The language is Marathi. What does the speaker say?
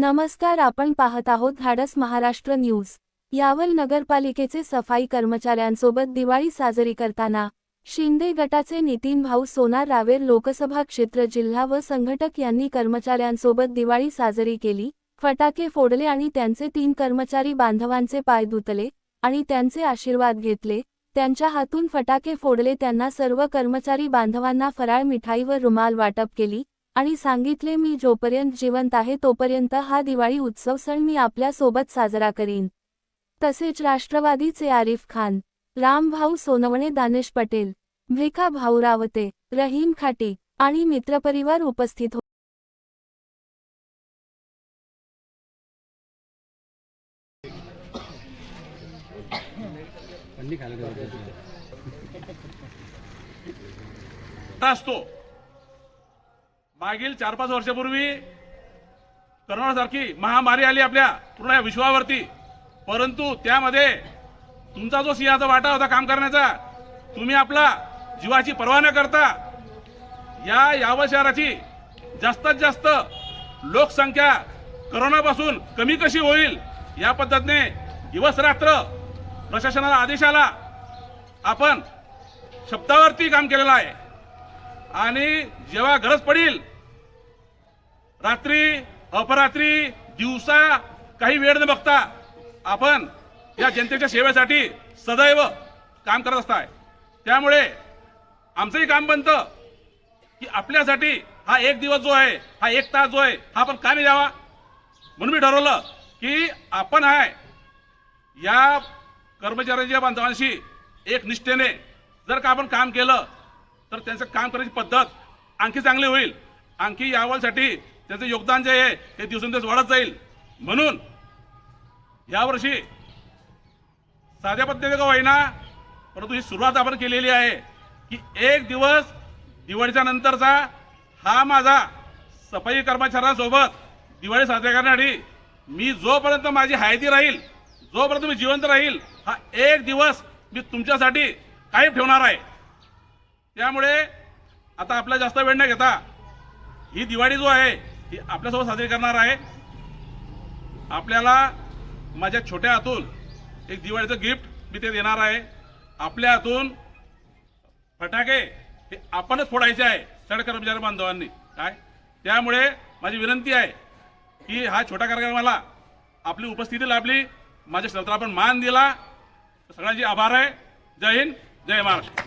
नमस्कार आपण पाहत आहोत धाडस महाराष्ट्र न्यूज. यावल नगरपालिकेचे सफाई कर्मचाऱ्यांसोबत दिवाळी साजरी करताना शिंदे गटाचे नितीन भाऊ सोनार रावेर लोकसभा क्षेत्र जिल्हा व संघटक यांनी कर्मचाऱ्यांसोबत दिवाळी साजरी केली. फटाके फोडले आणि त्यांचे तीन कर्मचारी बांधवांचे पाय धुतले आणि त्यांचे आशीर्वाद घेतले. त्यांच्या हातून फटाके फोडले त्यांना सर्व कर्मचारी बांधवांना फराळ मिठाई व रुमाल वाटप केली. आणि सांगितले मी जोपर्यंत जिवंत आहे तोपर्यंत हा दिवाळी उत्सव सण मी आपल्यासोबत साजरा करीन. तसेच राष्ट्रवादीचे आरिफ खान रामभाऊ सोनवणे दानेश पटेल भिका भाऊ रावते रहीम खाटी आणि मित्रपरिवार उपस्थित होते असतो मागील चार पाच वर्षापूर्वी करोनासारखी महामारी आली आपल्या पूर्ण या विश्वावरती. परंतु त्यामध्ये तुमचा जो सिंहाचा वाटा होता काम करण्याचा तुम्ही आपला जीवाची पर्वा न करता या यावल शहराची जास्तीत जास्त लोकसंख्या करोनापासून कमी कशी होईल या पद्धतीने दिवस रात्र प्रशासनाला आदेश आला. आपण शब्दावरती काम केलेलं आहे. आणि जेव्हा गरज पडेल रात्री अपरात्री दिवसा काही वेळ न बघता आपण या जनतेच्या सेवेसाठी सदैव काम करत असताय. त्यामुळे आमचंही काम बनतं की आपल्यासाठी हा एक दिवस जो आहे हा एक तास जो आहे हा आपण कामी द्यावा म्हणून मी ठरवलं की आपण आहे या कर्मचाऱ्यांच्या बांधवांशी एक निष्ठेने जर का आपण काम केलं तर त्यांचं काम करण्याची पद्धत आणखी चांगली होईल. आणखी यावलसाठी त्याचं योगदान जे आहे ते दिवसेंदिवस वाढत जाईल. म्हणून यावर्षी साध्या पद्धतीने का होईना परंतु ही सुरुवात आपण केलेली आहे की एक दिवस दिवाळीच्या नंतरचा हा माझा सफाई कर्मचाऱ्यांसोबत दिवाळी साजरी करण्यासाठी मी जोपर्यंत माझी हायती राहील जोपर्यंत मी जिवंत राहील हा एक दिवस मी तुमच्यासाठी कायम ठेवणार आहे. त्यामुळे आता आपला जास्त वेळ न घेता ही दिवाळी जो आहे ही आपल्यासोबत साजरी करणार आहे. आपल्याला माझ्या छोट्या हातून एक दिवाळीचं गिफ्ट मी ते देणार आहे. आपल्या हातून फटाके हे आपणच फोडायचे आहे सड कर्मचारी बांधवांनी. काय? त्यामुळे माझी विनंती आहे की हा छोटा कार्यक्रमाला आपली उपस्थिती लाभली माझ्या श्रद्धा आपण मान दिला. सगळ्यांचे आभार आहे. जय हिंद जय महाराष्ट्र.